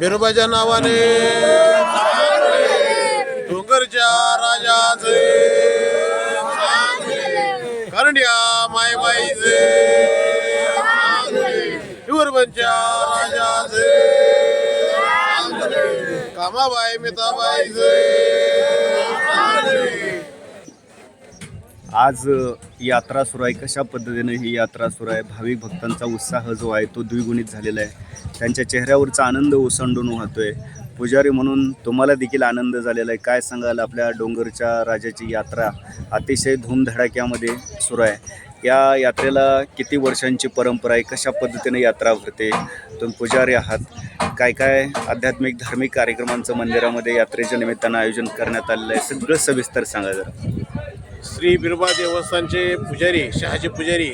बिरोबाच्या नावाने. डोंगरच्या राजाचे. करंड्या मायबाईचे. हिवरबनच्या राजाचे. कामाबाई मिताबाईचे. आज यात्रा सुरू आहे. कशा पद्धतीने ही यात्रा सुरू आहे? भाविक भक्तांचा उत्साह जो आहे तो द्विगुणित झालेला आहे. त्यांच्या चेहऱ्यावरचा आनंद ओसंडून वाहतोय. पुजारी म्हणून तुम्हाला देखील आनंद झालेला आहे. काय सांगाल आपल्या डोंगरच्या राजाची यात्रा? अतिशय धूमधडाक्यामध्ये सुरू आहे. या यात्रेला किती वर्षांची परंपरा आहे? कशा पद्धतीने यात्रा भरते? तुम्ही पुजारी आहात. काय काय आध्यात्मिक धार्मिक कार्यक्रमांचं मंदिरामध्ये यात्रेच्या निमित्तानं आयोजन करण्यात आलेलं आहे? सगळं सविस्तर सांगा जरा. श्री बिरबा देवस्थानचे पुजारी शहाजी पुजारी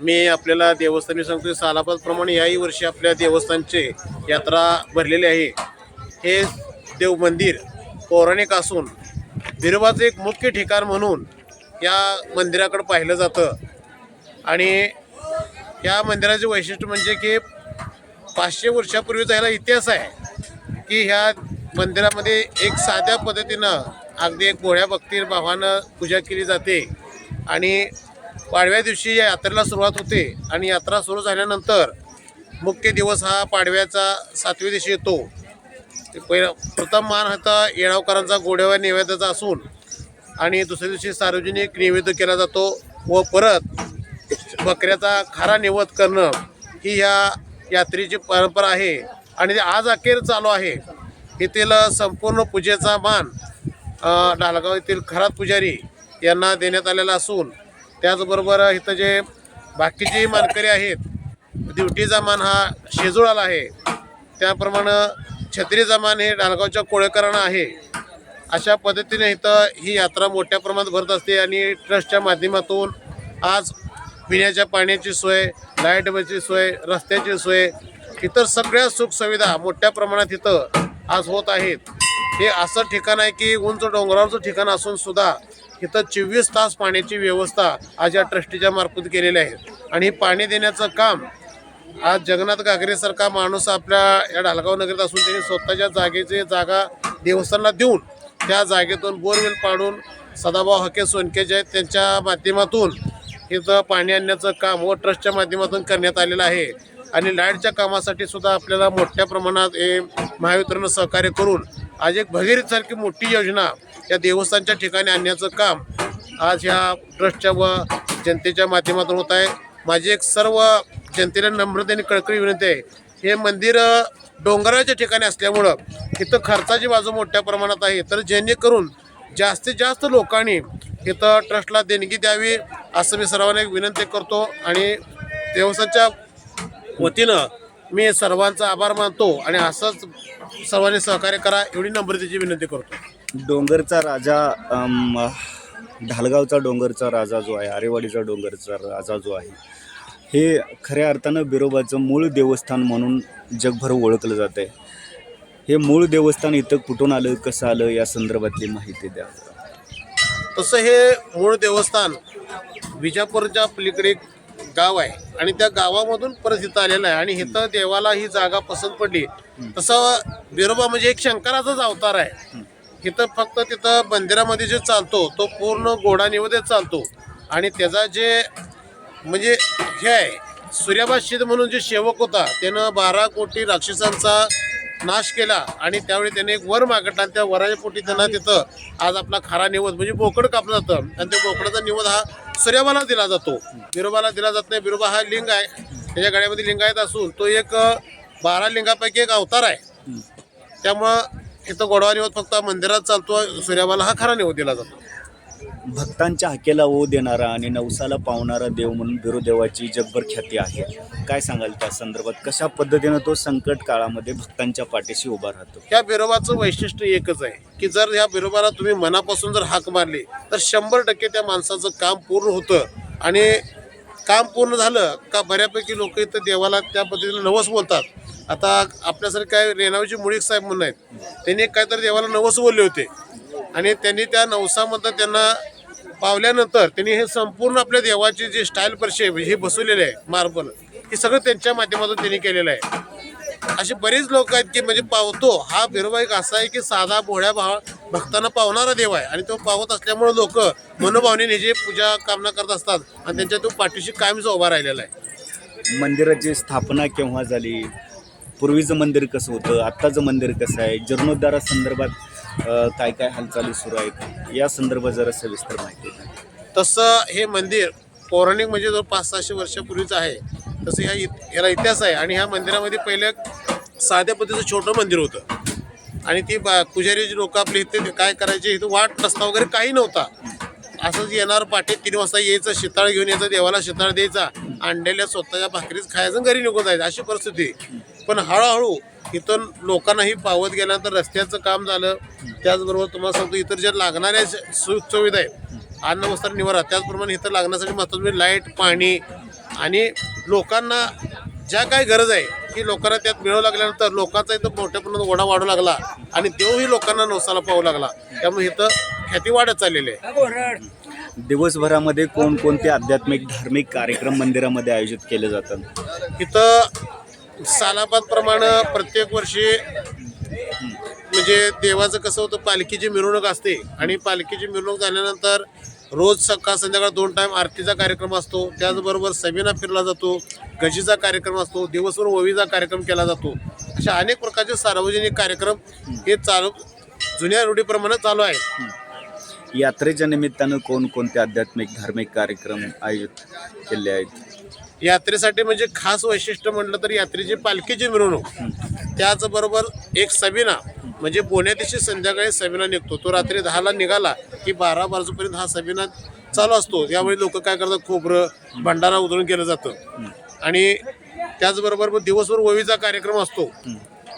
मी आपल्याला देवस्थानी सांगतो सालाबादप्रमाणे याही वर्षी आपल्या देवस्थानचे यात्रा भरलेली आहे. हे देव मंदिर पौराणिक असून बिरबाचं एक मुख्य ठिकाण म्हणून या मंदिराकडे पाहिलं जातं. आणि या मंदिराचे वैशिष्ट्य म्हणजे की पाचशे वर्षापूर्वीचा ह्याला इतिहास आहे की ह्या मंदिरामध्ये एक साध्या पद्धतीनं अगदी एक भक्तीर भावानं पूजा केली जाते. आणि पाडव्या दिवशी या यात्रेला सुरुवात होते आणि यात्रा सुरू झाल्यानंतर मुख्य दिवस हा पाडव्याचा सातव्या दिवशी येतो. पहिला प्रथम मान हा येणावकरांचा गोड्यावर नैवेद्याचा असून आणि दुसऱ्या दिवशी सार्वजनिक नैवेद्य केला जातो व परत बकऱ्याचा खारा निवत करणं ही ह्या यात्रेची परंपरा आहे. आणि ते आज अखेर चालू आहे. येथील संपूर्ण पूजेचा मान ढालगाव येथील खरात पुजारी यांना देण्यात आलेला असून त्याचबरोबर इथं जे बाकीचे मानकरी आहेत ड्युटीचा मान हा शेजुळाला आहे. त्याप्रमाणे छत्रीचा मान हे ढालगावच्या कोळेकरांना आहे. अशा पद्धतीने इथं ही यात्रा मोठ्या प्रमाणात भरत असते आणि ट्रस्टच्या माध्यमातून आज पिण्याच्या पाण्याची सोय लाईटची सोय रस्त्याची सोय इतर सगळ्या सुखसुविधा मोठ्या प्रमाणात इथं आज होत आहेत. हे असं ठिकाण आहे की उंच डोंगरावरचं ठिकाण असून सुद्धा इथं चोवीस तास पाण्याची व्यवस्था आज या ट्रस्टीच्या मार्फत केलेली आहे. आणि हे पाणी देण्याचं काम आज जगन्नाथ गागरेसारखा माणूस आपल्या या ढालगाव नगरीत असून त्यांनी स्वतःच्या जागेची जागा देवस्थानला देऊन त्या जागेतून बोरवेल पाडून सदाभाऊ हके सोनके जे आहेत त्यांच्या माध्यमातून इथं पाणी आणण्याचं काम व ट्रस्टच्या माध्यमातून करण्यात आलेलं आहे. आणि लाईटच्या कामासाठी सुद्धा आपल्याला मोठ्या प्रमाणात हे महावितरण सहकार्य करून आज एक भगीरथसारखी मोठी योजना या देवस्थानच्या ठिकाणी आणण्याचं काम आज ह्या ट्रस्टच्या व जनतेच्या माध्यमातून होत आहे. माझी एक सर्व जनतेला नम्रतेने कळकळी विनंती आहे. हे मंदिर डोंगराच्या ठिकाणी असल्यामुळं इथं खर्चाची बाजू मोठ्या प्रमाणात आहे. तर जेणेकरून जास्तीत जास्त लोकांनी इथं ट्रस्टला देणगी द्यावी असं मी सर्वांना एक विनंती करतो आणि देवस्थानच्या वतीनं मी सर्वांचा आभार मानतो आणि असंच सर्वांनी सहकार्य करा एवढी नम्रतेची विनंती करतो. डोंगरचा राजा ढालगावचा डोंगरचा राजा जो आहे आरेवाडीचा डोंगरचा राजा जो आहे हे खऱ्या अर्थानं बिरोबाचं मूळ देवस्थान म्हणून जगभर ओळखलं जातं आहे हे मूळ देवस्थान इथं कुठून आलं कसं आलं या संदर्भातली माहिती द्या. तसं हे मूळ देवस्थान विजापूरच्या पलीकडे गाव आहे आणि त्या गावामधून परत इथं आलेलं आहे. आणि इथं देवाला ही जागा पसंत पडली. तसं बिरोबा म्हणजे एक शंकराचाच अवतार आहे. इथं फक्त तिथं मंदिरामध्ये जे चालतो तो पूर्ण गोडा निवेदच चालतो. आणि त्याचा जे म्हणजे हे आहे सूर्यभाषित म्हणून जे सेवक होता त्यानं बारा कोटी राक्षसांचा नाश केला आणि त्यावेळी त्याने एक वर मागितला आणि त्या वराच्या पोटी त्यांना तिथं आज आपला खारा निवद म्हणजे बोकड कापलं जातं. आणि त्या बोकडाचा निवद हा सूर्यबाला दिला जातो. बिरोबाला दिला जात नाही. बिरोबा हा लिंग आहे. त्याच्या गाड्यामध्ये लिंगायत असून तो एक बारा लिंगापैकी एक अवतार आहे. त्यामुळं इथं गोडवा निवद फक्त मंदिरात चालतो. सूर्यबाला हा खरा निवद दिला जातो. भक्तांच्या हाकेला ओ देणारा आणि नवसाला पावणारा देव म्हणून बिरोदेवाची जगभर ख्याती आहे. काय सांगाल त्या संदर्भात? कशा पद्धतीनं तो संकट काळामध्ये भक्तांच्या पाठीशी उभा राहतो? त्या बिरोबाचं वैशिष्ट्य एकच आहे की जर या बिरोबाला तुम्ही मनापासून जर हाक मारली तर शंभर टक्के त्या माणसाचं काम पूर्ण होतं. आणि काम पूर्ण झालं का बऱ्यापैकी लोक इथं देवाला त्या पद्धतीने नवस बोलतात. आता आपल्यासारखे काय रेणावजी मुळीक साहेब म्हणून आहेत त्यांनी काहीतरी देवाला नवस बोलले होते. आणि त्यांनी त्या नवसामध्ये त्यांना पावल्यानंतर त्यांनी हे संपूर्ण आपल्या देवाची जी स्टाईल परशे हे बसवलेले आहे मार्बल हे सगळं त्यांच्या माध्यमातून त्यांनी केलेलं आहे. असे बरेच लोक आहेत की म्हणजे पावतो हा बिरोबा एक असा आहे की साधा भोळ्या भाव भक्तांना पावणारा देव आहे आणि तो पावत असल्यामुळे लोक मनोभावनेने जे पूजा कामना करत असतात आणि त्यांच्या तो पाठीशी कायमच उभा राहिलेला आहे. मंदिराची स्थापना केव्हा झाली? पूर्वीचं मंदिर कसं होतं? आत्ताचं मंदिर कसं आहे? जीर्णोद्धारासंदर्भात काय काय हालचाली सुरू आहेत? या संदर्भात जरा सविस्तर माहिती तसं हे मंदिर पौराणिक म्हणजे जवळ पाच सहाशे वर्षापूर्वीचं आहे. तसं ह्या इत- याला इतिहास आहे आणि ह्या मंदिरामध्ये पहिले साध्या पद्धतीचं छोटं मंदिर होतं. आणि ती बा पुजारी जी लोक आपले इथे काय करायचे इथे वाट रस्ता वगैरे काही नव्हता. असंच येणार पाठी तीन वाजता यायचं शिताळ घेऊन यायचं देवाला शिताळ द्यायचा अंड्याला स्वतःच्या भाकरीच खायचं घरी निघून जायचं. अशी परिस्थिती. पण हळूहळू इथून लोकांनाही पावत गेल्यानंतर रस्त्याचं काम झालं. त्याचबरोबर तुम्हाला सांगतो इतर ज्या लागणाऱ्या सुख सुविधा आहेत अन्न वस्त्र निवारा त्याचप्रमाणे इथं लागण्यासाठी महत्त्वाचं म्हणजे लाइट पाणी आणि लोकांना ज्या काही गरज आहे की लोकांना त्यात मिळू लागल्यानंतर लोकांचा इथं मोठ्या प्रमाणात ओढा वाढू लागला आणि देवही लोकांना नवसाला पाहू लागला. त्यामुळे इथं ख्याती वाढत चाललेली आहे. दिवसभरामध्ये कोणकोणते आध्यात्मिक धार्मिक कार्यक्रम मंदिरामध्ये आयोजित केले जातात? इथं सालाबादप्रमाणे प्रत्येक वर्षी म्हणजे देवाचं कसं होतं पालखीची मिरवणूक असते आणि पालखीची मिरवणूक झाल्यानंतर रोज सकाळ संध्याकाळ दोन टाईम आरतीचा कार्यक्रम असतो. त्याचबरोबर सबिना फिरला जातो गजीचा कार्यक्रम असतो दिवसभर ओवीचा कार्यक्रम केला जातो. अशा अनेक प्रकारचे सार्वजनिक कार्यक्रम हे चालू जुन्या रूढीप्रमाणे चालू आहे यात्रेच्या निमित्तानं कोणकोणते आध्यात्मिक धार्मिक कार्यक्रम आयोजित केले आहेत? यात्रेसाठी म्हणजे खास वैशिष्ट्य म्हटलं तर यात्रेची पालखीची मिरवणूक त्याचबरोबर एक सबिना म्हणजे बोण्या दिवशी संध्याकाळी सबिना निघतो. तो रात्री दहाला निघाला की बारा वाजेपर्यंत हा सबिना चालू असतो. त्यामुळे लोक काय करतात? खोबरं भंडारा उधळून केलं जातं. आणि त्याचबरोबर मग दिवसभर ओवीचा कार्यक्रम असतो.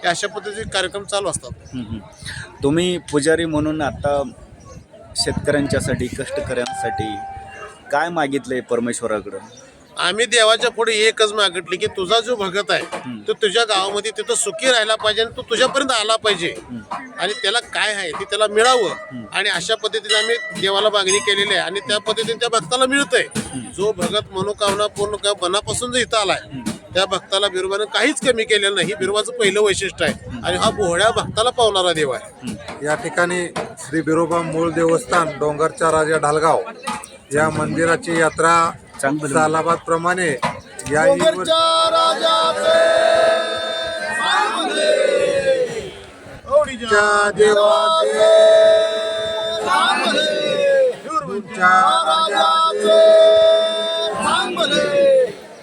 अशा पद्धतीचे कार्यक्रम चालू असतात. तुम्ही पुजारी म्हणून आता शेतकऱ्यांच्यासाठी कष्टकऱ्यांसाठी काय मागितलंय परमेश्वराकडं? आम्ही देवाच्या पुढे एकच मागितली की तुझा जो भगत आहे तो तुझ्या गावामध्ये तिथं सुखी राहायला पाहिजे आणि तो तुझ्यापर्यंत आला पाहिजे. आणि त्याला काय आहे ते त्याला मिळावं. आणि अशा पद्धतीने आम्ही देवाला मागणी केलेली आहे. आणि त्या पद्धतीने त्या भक्ताला मिळतंय. जो भगत मनोकामना पूर्ण मनापासून जो इथं आलाय त्या भक्ताला बिरोबानं काहीच कमी केलेलं नाही. ही बिरोबाचं पहिलं वैशिष्ट्य आहे. आणि हा बोहळ्या भक्ताला पावणारा देव आहे. या ठिकाणी श्री बिरोबा मूळ देवस्थान डोंगरचा राजा ढालगाव या मंदिराची यात्रा चांगलं. सालाबाद प्रमाणे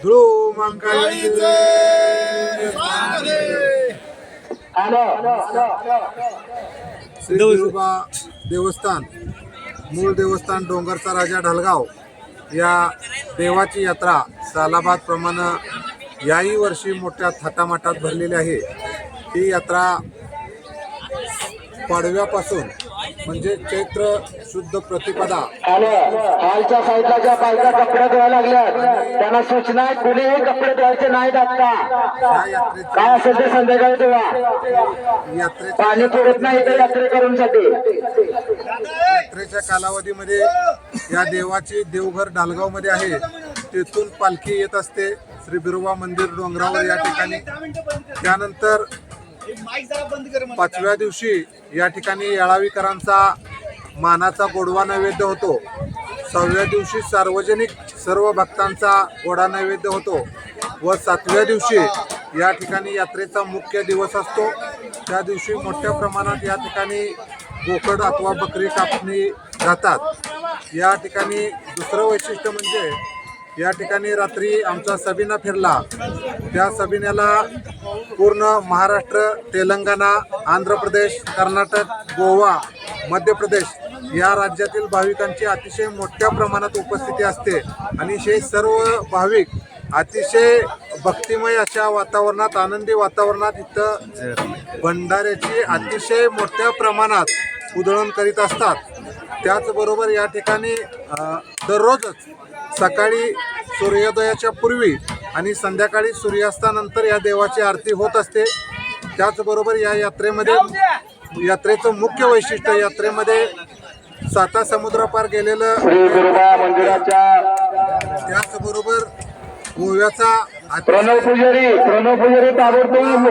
ध्रुव मंगळाचे बिरोबा देवस्थान मूळ देवस्थान डोंगरचा राजा ढलगाव. या देवाची यात्रा सालाबादप्रमाणे याही वर्षी मोठ्या थाटामाटात भरलेली आहे. ही यात्रा पाडव्यापासून म्हणजे चैत्र शुद्ध प्रतिपदा. आलं हालच्या साईडला ज्या बायका कपडे धुवायला लागल्यात त्यांना सूचना आहे कुणीही कपडे धुवायचे नाहीत आता काय असेल ते संध्याकाळी धुवा. पाणी पुरत नाही तर यात्रेकरूंसाठी यात्रेच्या कालावधीमध्ये या देवाची देवघर ढालगावमध्ये आहे. तेथून पालखी येत असते. श्री बिरोबा मंदिर डोंगरावर या ठिकाणी. त्यानंतर पाचव्या दिवशी या ठिकाणी येळावीकरांचा मानाचा गोडवा नैवेद्य होतो. सहाव्या दिवशी सार्वजनिक सर्व भक्तांचा गोडा नैवेद्य होतो व सातव्या दिवशी या ठिकाणी यात्रेचा मुख्य दिवस असतो. त्या दिवशी मोठ्या प्रमाणात या ठिकाणी बोकड अथवा बकरी कापणी जातात या ठिकाणी दुसरं वैशिष्ट्य म्हणजे या ठिकाणी रात्री आमचा सबिना फिरला. त्या सबिन्याला पूर्ण महाराष्ट्र तेलंगणा आंध्र प्रदेश कर्नाटक गोवा मध्य प्रदेश या राज्यातील भाविकांची अतिशय मोठ्या प्रमाणात उपस्थिती असते. आणि हे सर्व भाविक अतिशय भक्तिमय अशा वातावरणात आनंदी वातावरणात इथं भंडाऱ्याची अतिशय मोठ्या प्रमाणात उधळण करीत असतात. त्याचबरोबर या ठिकाणी दररोजच सकाळी सूर्योदयाच्या पूर्वी आणि संध्याकाळी सूर्यास्तानंतर या देवाची आरती होत असते. त्याचबरोबर या यात्रेमध्ये यात्रेचं मुख्य वैशिष्ट्य यात्रेमध्ये साता समुद्रापार गेलेलं त्याचबरोबर गोव्याचा प्रणव पुजारी प्रणव पुजारी ताबडतोब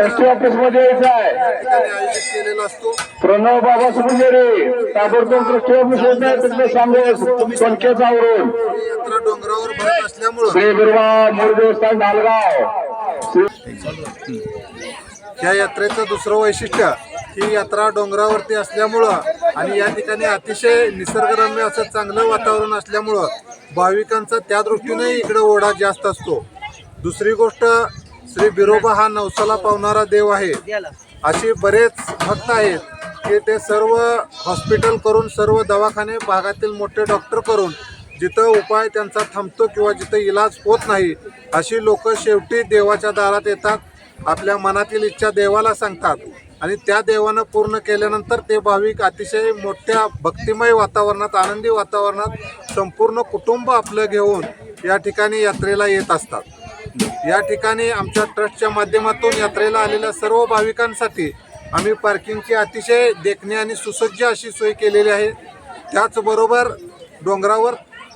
एस ऑफिसमध्ये यायचं आहे. आयोजित केलेला असतो. प्रणव बाबा पुजारी ताबडतोब कृष्ण ऑफिसमध्ये आहे. तिथलं सांगू संख्येचा आवरून यात्रा डोंगरावर भरत असल्यामुळं श्री बिरवा मूळ देवस्थान नालगाव. या यात्रेचं दुसरं वैशिष्ट्य ही यात्रा डोंगरावरती असल्यामुळं आणि या ठिकाणी अतिशय निसर्गरम्य असं चांगलं वातावरण असल्यामुळं भाविकांचा त्या दृष्टीने इकडे ओढा जास्त असतो. दुसरी गोष्ट श्री बिरोबा हा नवसाला पावणारा देव आहे. असे बरेच भक्त आहेत की ते सर्व हॉस्पिटल करून सर्व दवाखाने भागातील मोठे डॉक्टर करून जिथं उपाय त्यांचा थांबतो किंवा जिथं इलाज होत नाही अशी लोक शेवटी देवाच्या दारात येतात आपल्या मनातील इच्छा देवाला सांगतात. आणि त्या देवानं पूर्ण केल्यानंतर ते भाविक अतिशय मोठ्या भक्तिमय वातावरणात आनंदी वातावरणात संपूर्ण कुटुंब आपलं घेऊन या ठिकाणी यात्रेला येत असतात. या ठिकाणी आमच्या ट्रस्टच्या माध्यमातून यात्रेला आलेल्या सर्व भाविकांसाठी आम्ही पार्किंगची अतिशय देखणी आणि सुसज्ज अशी सोय केलेली आहे. त्याचबरोबर डोंगरावर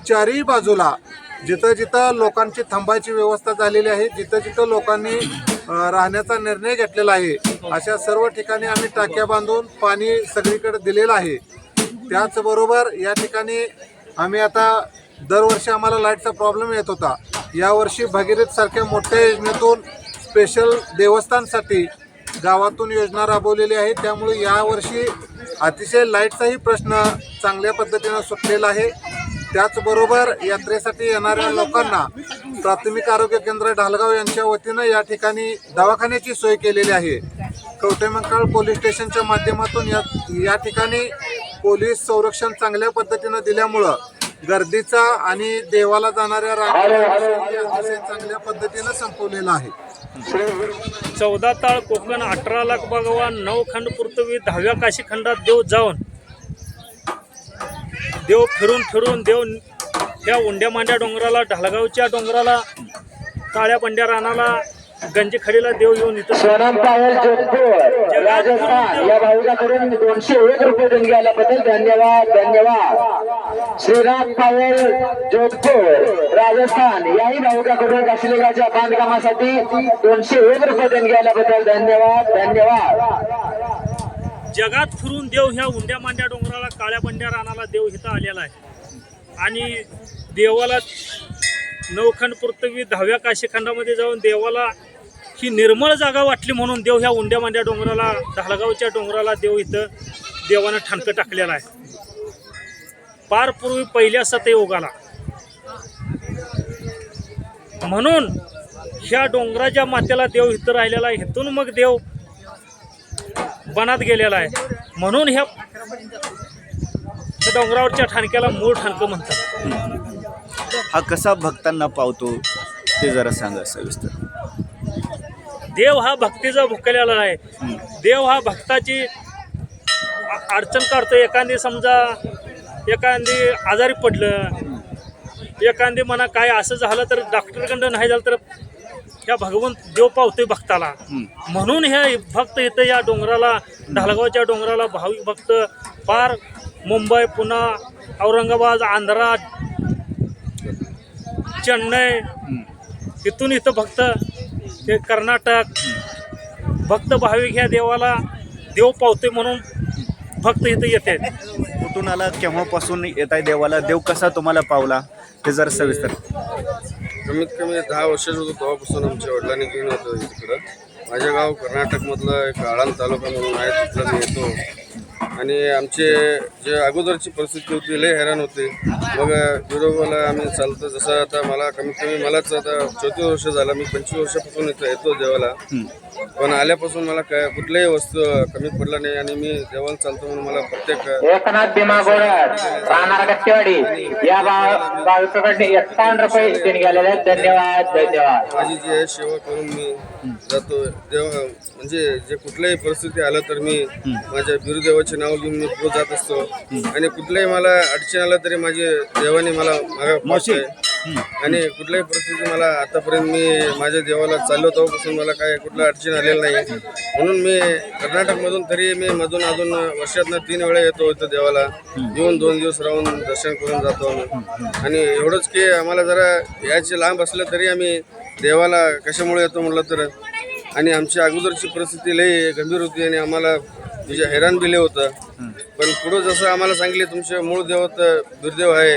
चारही बाजूला जिथं जिथं लोकांची थांबायची व्यवस्था झालेली आहे जिथं जिथं लोकांनी राहण्याचा निर्णय घेतलेला आहे अशा सर्व ठिकाणी आम्ही टाक्या बांधून पाणी सगळीकडे दिलेलं आहे. त्याचबरोबर या ठिकाणी आम्ही आता दरवर्षी आम्हाला लाईटचा प्रॉब्लेम येत होता. यावर्षी भगीरथसारख्या मोठ्या योजनेतून स्पेशल देवस्थानसाठी गावातून योजना राबवलेली आहे. त्यामुळे यावर्षी अतिशय लाईटचाही प्रश्न चांगल्या पद्धतीनं सुटलेला आहे. त्याचबरोबर यात्रेसाठी येणाऱ्या लोकांना प्राथमिक आरोग्य केंद्र ढालगाव यांच्या वतीनं या ठिकाणी दवाखान्याची सोय केलेली आहे. कवटेमंकाळ पोलीस स्टेशनच्या माध्यमातून या या ठिकाणी पोलीस संरक्षण चांगल्या पद्धतीनं दिल्यामुळं गर्दीचा आणि देवाला जाणाऱ्या रांगा अतिशय चांगल्या पद्धतीनं संपवलेला आहे. चौदा ताळ कोकण अठरा लाख भगवान नऊ खंड पृथ्वी दहाव्या काशी खंडात देव जाऊन देव फिरून फिरून देव त्या उंड्या मांड्या डोंगराला ढालगावच्या डोंगराला काळ्या पंड्या रानाला गंजीखडीला देव येऊन इथं सोनम पायल जोधपूर राजस्थान. या भाविकाकडून दोनशे एक रुपये देणगी आल्याबद्दल धन्यवाद धन्यवाद. श्रीराम पायल जोधपूर राजस्थान. याही भाविकाकडून काशिलेगाच्या बांधकामासाठी दोनशे एक रुपये देणगी आल्याबद्दल धन्यवाद धन्यवाद. जगात फिरून देव ह्या उंड्या मांड्या डोंगराला काळ्या बंड्या रानाला देव इथं आलेला आहे. आणि देवाला नवखंड पृथ्वी दहाव्या काशीखंडामध्ये जाऊन देवाला ही निर्मळ जागा वाटली म्हणून देव ह्या उंड्या मांड्या डोंगराला धालगावच्या डोंगराला देव इथं देवानं ठणकं टाकलेलं आहे. पार पूर्वी पहिल्या सतयोगाला. म्हणून ह्या डोंगराच्या मातेला देव इथं राहिलेला आहे. इथून मग देव बनात गेलेला आहे. म्हणून ह्या डोंगरावरच्या ठाणक्याला मूळ ठाणकं म्हणतात. हा कसा भक्तांना पावतो ते जरा सांगा सविस्तर. देव हा भक्तीचा भुकलेला आहे. देव हा भक्ताची अडचण काढतो. एखादी समजा एखादी आजारी पडलं एखादी म्हणा काय असं झालं तर डॉक्टरकडं नाही झालं तर ह्या भगवंत देव पावतोय भक्ताला. म्हणून हे भक्त इथं या डोंगराला ढालगावच्या डोंगराला भाविक भक्त पार मुंबई पुणा औरंगाबाद आंध्रा चेन्नई इथून इथं भक्त हे कर्नाटक भक्त भाविक ह्या देवाला देव पावतोय म्हणून भक्त इथं येते कुठून आला केव्हापासून येत आहे देवाला देव कसा तुम्हाला पावला ते जरा सविस्तर. कमीत कमी दहा वर्षाचं होतो तेव्हापासून आमच्या वडिलांनी घेऊन होतं तिकडं माझ्या गाव कर्नाटकमधलं एक आळंद तालुका म्हणून आहे तिथलं मी येतो. आणि आमचे जे अगोदरची परिस्थिती होती लय हैराण होते. मग बिरोबाला आम्ही चालतो. जसं आता मला कमीत कमी मलाच आता चौतीस वर्ष झालं. मी पंचवीस वर्षापासून इथं येतो देवाला. पण आल्यापासून मला काय कुठल्याही वस्तू कमी पडला नाही आणि मी देवाला चालतो म्हणून मला प्रत्येक माझी जी आहे सेवा करून मी जातो. देव म्हणजे जे कुठल्याही परिस्थिती आलं तर मी माझ्या बिरुदेवाचे नाव घेऊन मी पुढे जात असतो. आणि कुठल्याही मला अडचण आलं तरी माझे देवाने मला मागा पावतोय आणि कुठल्याही परिस्थिती मला आतापर्यंत मी माझ्या देवाला चाललो तेव्हापासून मला काय कुठलं अडचण आलेलं नाही. म्हणून मी कर्नाटकमधून तरी मी मधून अधून वर्षातनं तीन वेळा येतो इथं देवाला. येऊन दोन दिवस राहून दर्शन करून जातो आम्ही. आणि एवढंच की आम्हाला जरा यायचे लांब असलं तरी आम्ही देवाला कशामुळे येतो म्हटलं तर आणि आमची अगोदरची परिस्थिती लई गंभीर होती आणि आम्हाला म्हणजे हैराण बिले होतं. पण पुढं जसं आम्हाला सांगितले तुमचे मूळ देवत दुर्देव आहे.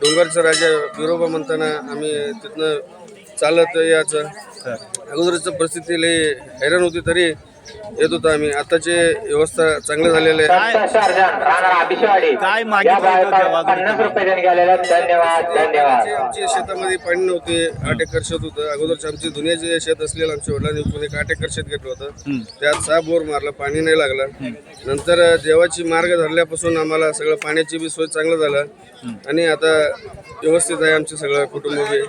डोंगरचा राजा बिरोबा म्हणताना आम्ही तिथनं चालत याचं अगोदरचं परिस्थिती लई हैराण होती तरी येत होतो आम्ही. आताचे व्यवस्था चांगल्या झालेल्या आहे. काय आमचे शेतामध्ये पाणी नव्हते. आठ एकर शेत होतं. अगोदरचे आमचे दुनियाचे शेत असलेलं आमच्या वडिलांनी एक आठ एकर शेत घेतलं होतं. त्यात सहा बोर मारला पाणी नाही लागलं. नंतर देवाची मार्ग धरल्यापासून आम्हाला सगळं पाण्याची बी सोय चांगलं झालं. आणि आता व्यवस्थित आहे आमचे सगळं कुटुंब बी.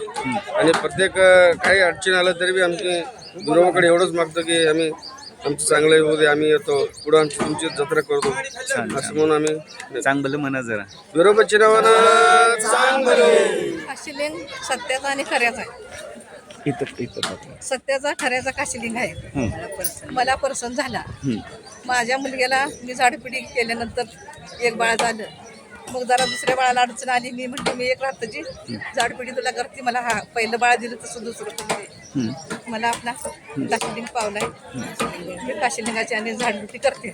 आणि प्रत्येक काही अडचण आलं तरी बी आमचे गुरुवाकडे एवढंच मागतो की आम्ही आमचं चांगलं होऊ दे आम्ही येतो. पुढं आमची तुमची जत्रा करतो. असं म्हणून आम्ही चांगलं म्हणा जरा. बिरोबाची नावानं चांगलं. काशिलिंग सत्याचा आणि खऱ्याचा आहे. इथं इथं. सत्याचा खऱ्याचा काशिलिंग आहे. हं. मला पर्सन झाला. हं. माझ्या मुलग्याला मी झाडपिडी केल्यानंतर एक बाळ झालं. मग जरा दुसऱ्या बाळाला अडचण आली. मी म्हणते मी एक राहताची झाडपिडी तुला करते. मला हा पहिलं बाळ दिलं तसं दुसरं पण दे. मला आपला काशिलिंग पावलाय मी काशिलिंगाची आणि झाडपिडी करते.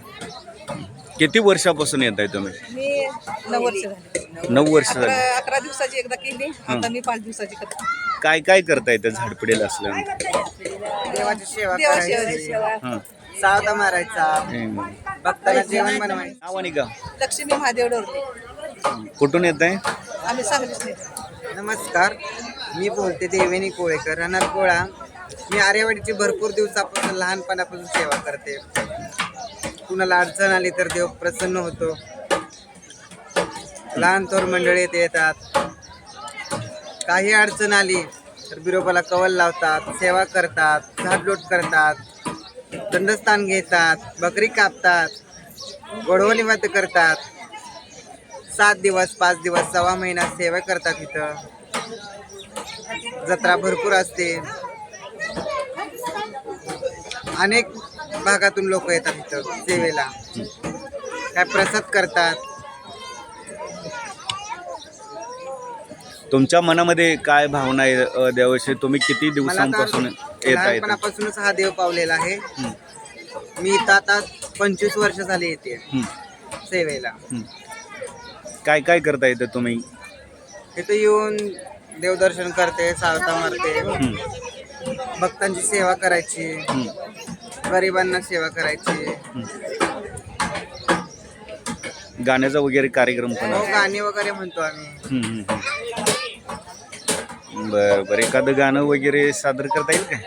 किती वर्षापासून येत आहे तुम्ही? मी नऊ वर्ष झाली. नऊ वर्ष अकरा झाली. अकरा दिवसाची एकदा केली आता मी पाच दिवसाची करते. काय काय करता येतं झाडपिडीला असल्यानंतर देवाची सेवा करायची. सेवा. हां. सावता मारायचा. हं. भक्ताला जेवण बनवायचं. नाव आणि गाव? लक्ष्मी महादेव डोरले कुठून येत आहे आम्ही सांगलीच नाही नमस्कार. मी बोलते देवेनी कोळेकर राहणार कोळा. मी आर्यवाडीची भरपूर दिवसापासून लहानपणापासून सेवा करते. कुणाला अडचण आली तर देव प्रसन्न होतो. लहान थोर मंडळी येथे येतात. काही अडचण आली तर बिरोबाला कवल लावतात सेवा करतात झाडलोट करतात दंडस्थान घेतात बकरी कापतात गोडवली व्रत करतात. सात दिवस पाच दिवस सव्वा महिना सेवा करतात इथं. जत्रा भरपूर असते. अनेक भागातून लोक येतात इथं सेवेला. काय प्रसाद करतात. तुमच्या मनामध्ये काय भावना आहे अ, तुम्ही किती दिवसांपासून येत लहानपणापासूनच हा देव पावलेला आहे. मी इथं आता पंचवीस वर्ष झाली येते. सेवेला. काय काय करता येतं तुम्ही? इथं येऊन देवदर्शन करते सावता मारते. भक्तांची सेवा करायची. गरिबांना सेवा करायची. गाण्याचा वगैरे कार्यक्रम पण हो. गाणी वगैरे म्हणतो आम्ही. बरं बरं. एखादं गाणं वगैरे सादर करता येईल काय?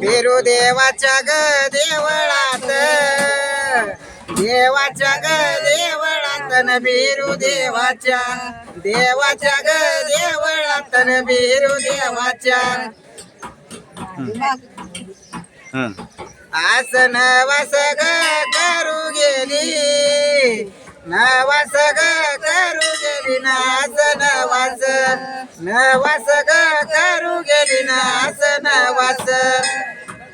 बिरू देवाच्या ग देवळात. देवाच्या ग देवळात. न बिरू देवाच्या. देवाच्या ग देवळात न बिरू देवाच्या. हां. आस नवस ग करू गेली. नवस ग करू गेली. नास नवास नवास ग करू गेली. नास नवास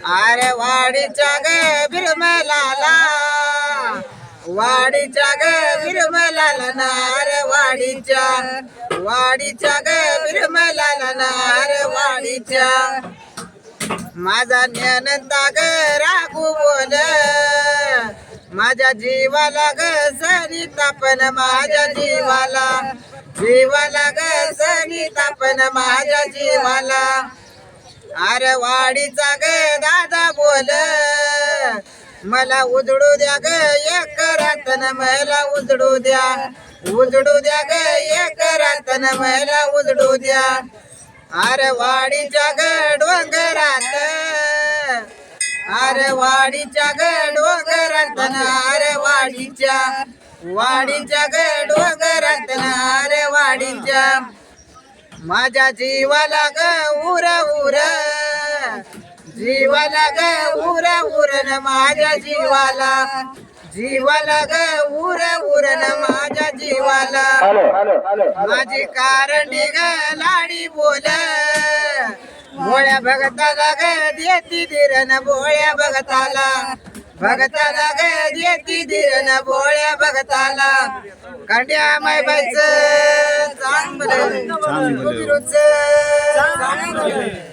अरे वाडीच्या ग बिरमलाला. वाडीच्या ग बिरमलाला नार वाडीच्या. वाडीच्या ग बिरमलाला नार वाडीच्या. माझा ज्ञानंदा ग राघू बोल. माझ्या जीवाला ग सरी तापन माझ्या जीवाला. जीवाला ग सरी तापन माझ्या जीवाला. अरे वाडीचा ग दादा बोल. मला उजडू द्या ग एक रातन मला उजडू द्या. उजडू द्या ग एक रातन मला उजडू द्या. अरे वाडीच्या ग डोंगरात अरे वाडीच्या ग डोंगरात ना अरे वाडीच्या वाडीच्या ग डोंगरात अरे वाडीच्या माझ्या जीवाला ग उर उर. जीवाला ग उर उर न माझ्या जीवाला. जीवाला ग उर उर न माझ्या जीवाला. माझी कारंडी ग लाडी बोल. भोळ्या भगताला ग देती दिरन भोळ्या भगताला. भगताला गय येती धीरन भोळ्या भगताला. कांड्या मायबाईच चांगलं. चांगलं.